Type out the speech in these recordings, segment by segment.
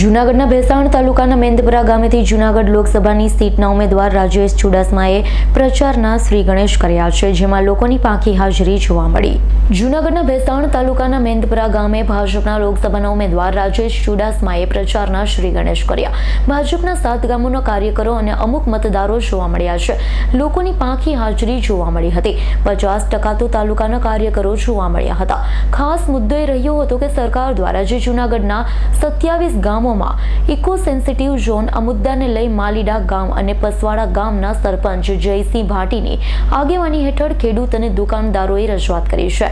જૂનાગઢના ભેસાણ તાલુકાના મેંદપરા ગામેથી જૂનાગઢ લોકસભાની સીટના ઉમેદવાર રાજેશ ચુડાસમાએ પ્રચારના શ્રી ગણેશ કર્યા છે, જેમાં લોકોની પાંખી હાજરી જોવા મળી. જૂનાગઢના ભેસાણ તાલુકાના મેંદપરા ગામે ભાજપના લોકસભાના ઉમેદવાર રાજેશ ચુડાસમાએ પ્રચારના શ્રી ગણેશ કર્યા. ભાજપના સાત ગામોના કાર્યકરો અને અમુક મતદારો જોવા મળ્યા છે. લોકોની પાંખી હાજરી જોવા મળી હતી. પચાસ ટકા તો તાલુકાના કાર્યકરો જોવા મળ્યા હતા. ખાસ મુદ્દો એ રહ્યો હતો કે સરકાર દ્વારા જે જૂનાગઢના સત્યાવીસ ગામોમાં ઇકો સેન્સિટિવ ઝોન આ મુદ્દાને લઈ માલીડા ગામ અને પસવાડા ગામના સરપંચ જયસિંહ ભાટીની આગેવાની હેઠળ ખેડૂત અને દુકાનદારોએ રજૂઆત કરી છે.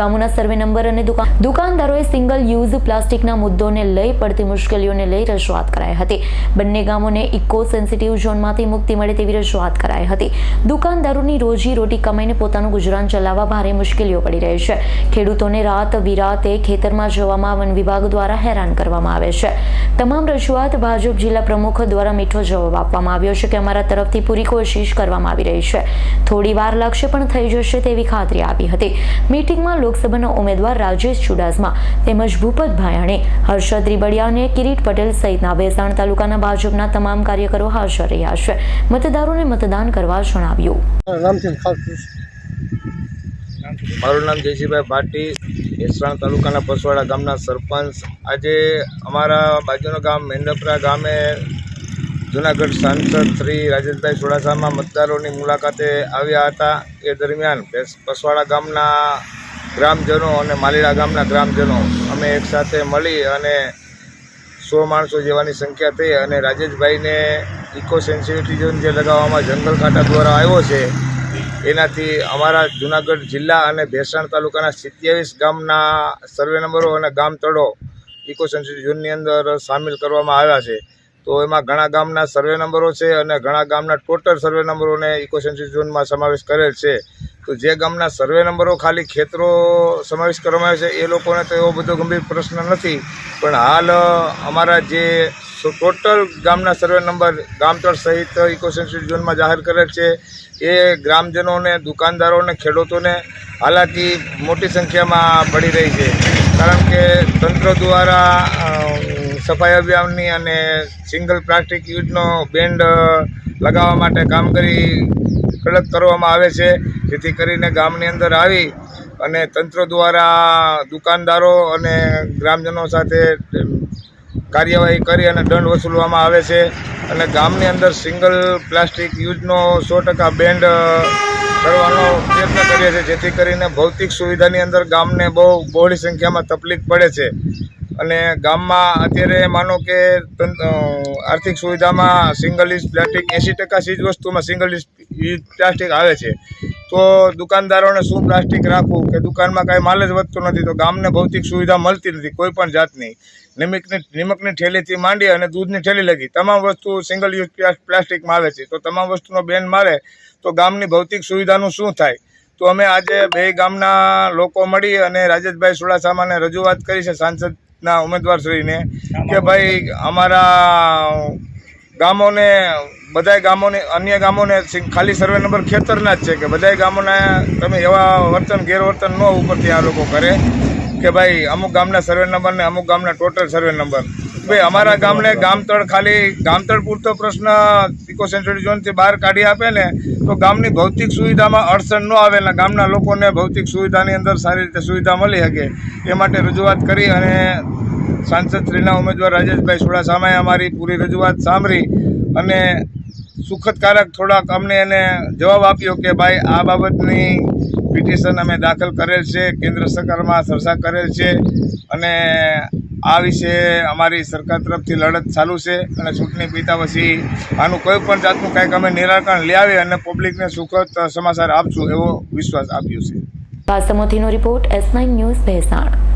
ગામોના સર્વે નંબર અને દુકાન દુકાનદારોએ સિંગલ યુઝ પ્લાસ્ટિકના મુદ્દોને લઈ પડતી મુશ્કેલીઓને લઈ રજૂઆત કરાઈ હતી. બંને ગામોને ઇકો સેન્સિટિવ ઝોનમાંથી મુક્તિ મળે તેવી રજૂઆત કરાઈ હતી. દુકાનદારોની રોજી રોટી કમાઈને પોતાનું ગુજરાન ચલાવવા ભારે મુશ્કેલીઓ પડી રહી છે. ખેડૂતોને રાત વિરાતે ખેતરમાં જવામાં વન વિભાગ દ્વારા હેરાન કરવામાં આવે છે. તમામ રજૂઆત ભાજપ જિલ્લા પ્રમુખ દ્વારા મીઠો જવાબ આપવામાં આવ્યો છે કે અમારા તરફથી પૂરી કોશિશ કરવામાં આવી રહી છે. થોડી વાર લાગશે પણ થઈ જશે તેવી ખાતરી આપી હતી. મીટિંગમાં લોકસભાના ઉમેદવાર રાજેશ ચુડાસમા તેમજ ભૂપત ભાયાણી, હર્ષદ રીબડિયા અને કિરીટ પટેલ સહિતના ભેસાણ તાલુકાના ભાજપના તમામ કાર્યકરો હાજર રહ્યા છે. મતદારોને મતદાન કરવા જણાવ્યું. મારું નામ જયસિંહભાઈ ભાટી એસરાણ તાલુકાના પસવાડા ગામના સરપંચ. આજે અમારા બાજુનું ગામ મેંદપરા ગામે જૂનાગઢ સાંસદ શ્રી રાજેશભાઈ ચોડાસામાં મતદારોની મુલાકાતે આવ્યા હતા. એ દરમિયાન પસવાડા ગામના ગ્રામજનો અને માલીડા ગામના ગ્રામજનો અમે એકસાથે મળી અને સો માણસો જેવાની સંખ્યા થઈ અને રાજેશભાઈને ઇકો સેન્સિટિવ જે લગાવવામાં જંગલ કાંટા દ્વારા આવ્યો છે એનાથી અમારા જુનાગઢ જિલ્લા અને ભેસાણ તાલુકાના સિત્યાવીસ ગામના સર્વે નંબરો અને ગામ તળો ઇકો સેન્સિટિવ ઝોનની અંદર સામેલ કરવામાં આવ્યા છે. તો એમાં ઘણા ગામના સર્વે નંબરો છે અને ઘણા ગામના ટોટલ સર્વે નંબરોને ઇકો સેન્સિટિવ ઝોનમાં સમાવેશ કરેલ છે. તો જે ગામના સર્વે નંબરો ખાલી ખેતરો સમાવેશ કરવામાં આવે છે, એ લોકોને તો એવો બધો ગંભીર પ્રશ્ન નથી. પણ હાલ અમારા જે ટોટલ ગામના સર્વે નંબર ગામતળ સહિત ઇકો સેન્સિટિવ ઝોનમાં જાહેર કરેલ છે. એ ગ્રામજનોને, દુકાનદારોને, ખેડૂતોને હાલાકી મોટી સંખ્યામાં પડી રહી છે. કારણ કે તંત્ર દ્વારા સફાઈ અભિયાનની અને સિંગલ પ્લાસ્ટિક યુઝનો બેન્ડ લગાવવા માટે કામગીરી કડક કરવામાં આવે છે, જેથી કરીને ગામની અંદર આવી અને તંત્ર દ્વારા દુકાનદારો અને ગ્રામજનો સાથે કાર્યવાહી કરી અને દંડ વસૂલવામાં આવે છે. અને ગામની અંદર સિંગલ પ્લાસ્ટિક યુઝનો સો ટકા બેન્ડ કરવાનો પ્રયત્ન કરીએ છીએ, જેથી કરીને ભૌતિક સુવિધાની અંદર ગામને બહુ બહોળી સંખ્યામાં તકલીફ પડે છે. અને ગામમાં અત્યારે માનો કે આર્થિક સુવિધામાં સિંગલ યુઝ પ્લાસ્ટિક એંસી ટકા ચીજ વસ્તુમાં સિંગલ યુઝ પ્લાસ્ટિક આવે છે. તો દુકાનદારોને શું પ્લાસ્ટિક રાખવું? કે દુકાનમાં કાંઈ માલ જ વધતો નથી, તો ગામને ભૌતિક સુવિધા મળતી નથી, કોઈ પણ જાતની. નિમકની નિમકની ઠેલીથી માંડી અને દૂધની ઠેલી લગી. તમામ વસ્તુ સિંગલ યુઝ પ્લા- પ્લાસ્ટિકમાં આવે છે. તો તમામ વસ્તુનો બેન મારે, તો ગામની ભૌતિક સુવિધાનું શું થાય? તો અમે આજે બે ગામના લોકો મળી અને રાજેશભાઈ સુડાસામાને રજૂઆત કરી છે સાંસદના ઉમેદવારશ્રીને, કે ભાઈ અમારા ગામોને, બધાય ગામોને, અન્ય ગામોને ખાલી સર્વે નંબર ખેતરના જ છે કે બધાય ગામોના તમે એવા વર્તન, ગેરવર્તન ન ઉપરથી આ લોકો કરે કે ભાઈ અમુક ગામના સર્વે નંબર ને અમુક ગામના ટોટલ સર્વે નંબર. ભાઈ અમારા ગામને ગામતળ ખાલી ગામતળ પૂરતો પ્રશ્ન ઇકો સેન્સિટિવ ઝોનથી બહાર કાઢી આપે ને તો ગામની ભૌતિક સુવિધામાં અડચણ ન આવે ને ગામના લોકોને ભૌતિક સુવિધાની અંદર સારી રીતે સુવિધા મળી શકે એ માટે રજૂઆત કરી અને સાંસદશ્રીના ઉમેદવાર રાજેશભાઈ સુડાસામાએ અમારી પૂરી રજૂઆત સાંભળી અને સુખદકારક થોડાક અમને એને જવાબ આપ્યો કે ભાઈ આ બાબતની પિટિશન અમે દાખલ કરેલ છે, કેન્દ્ર સરકારમાં ચર્ચા કરેલ છે અને આ વિશે અમારી સરકાર તરફથી લડત ચાલુ છે અને ચૂંટણી પીતા પછી આનું કોઈ પણ જાતનું કંઈક અમે નિરાકરણ લાવી અને પબ્લિકને સુખદ સમાચાર આપશું એવો વિશ્વાસ આપ્યો છે. Report S news Bhesan.